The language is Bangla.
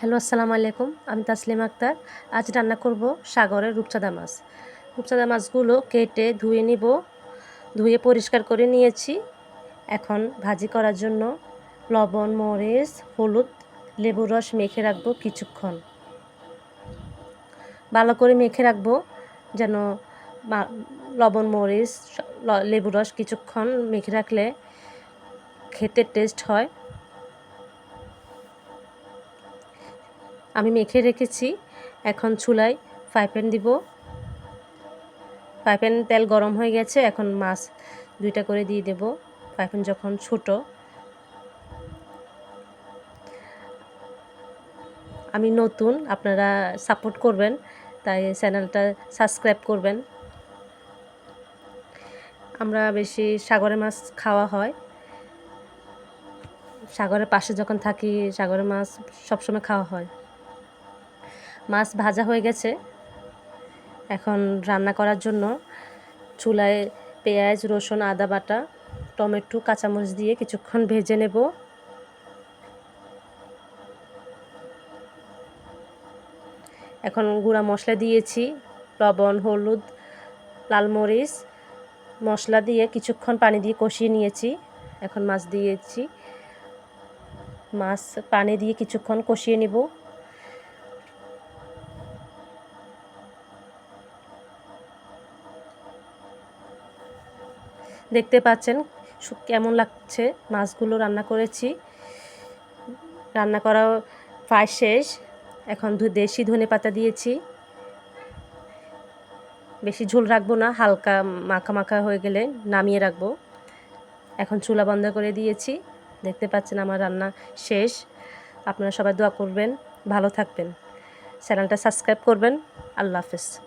হ্যালো, আসসালামু আলাইকুম। আমি তাসলিম আক্তার। আজ রান্না করব সাগরের রূপচাঁদা মাছ। রূপচাঁদা মাছগুলো কেটে ধুয়ে নিব। ধুয়ে পরিষ্কার করে নিয়েছি। এখন ভাজি করার জন্য লবণ, মরিচ, হলুদ লেবু রস মেখে রাখব কিছুক্ষণ। ভালো করে মেখে রাখব যেন লবণ, মরিচ লেবু রস কিছুক্ষণ মেখে রাখলে খেতে টেস্ট হয়। আমি মেখে রেখেছি। এখন চুলায় ফ্রাই প্যান দিব। ফ্রাই প্যান তেল গরম হয়ে গেছে, এখন মাছ দুইটা করে দিয়ে দেব। ফ্রাই প্যান যখন ছোটো, আমি নতুন, আপনারা সাপোর্ট করবেন, তাই চ্যানেলটা সাবস্ক্রাইব করবেন। আমরা বেশি সাগরের মাছ খাওয়া হয়। সাগরের পাশে যখন থাকি, সাগরের মাছ সবসময় খাওয়া হয়। মাছ ভাজা হয়ে গেছে। এখন রান্না করার জন্য চুলায় পেঁয়াজ, রসুন, আদা বাটা, টমেটো, কাঁচামরিচ দিয়ে কিছুক্ষণ ভেজে নেব। এখন গুঁড়া মশলা দিয়েছি, লবণ, হলুদ, লাল মরিচ, মশলা দিয়ে কিছুক্ষণ পানি দিয়ে কষিয়ে নিয়েছি। এখন মাছ দিয়েছি। মাছ পানি দিয়ে কিছুক্ষণ কষিয়ে নেব। দেখতে পাচ্ছেন কেমন লাগছে মাছগুলো রান্না করেছি। রান্না করা প্রায় শেষ। এখন দেশি ধনে পাতা দিয়েছি। বেশি ঝোল রাখব না, হালকা মাখা মাখা হয়ে গেলে নামিয়ে রাখব। এখন চুলা বন্ধ করে দিয়েছি। দেখতে পাচ্ছেন আমার রান্না শেষ। আপনারা সবাই দোয়া করবেন। ভালো থাকবেন। চ্যানেলটা সাবস্ক্রাইব করবেন। আল্লাহ হাফেজ।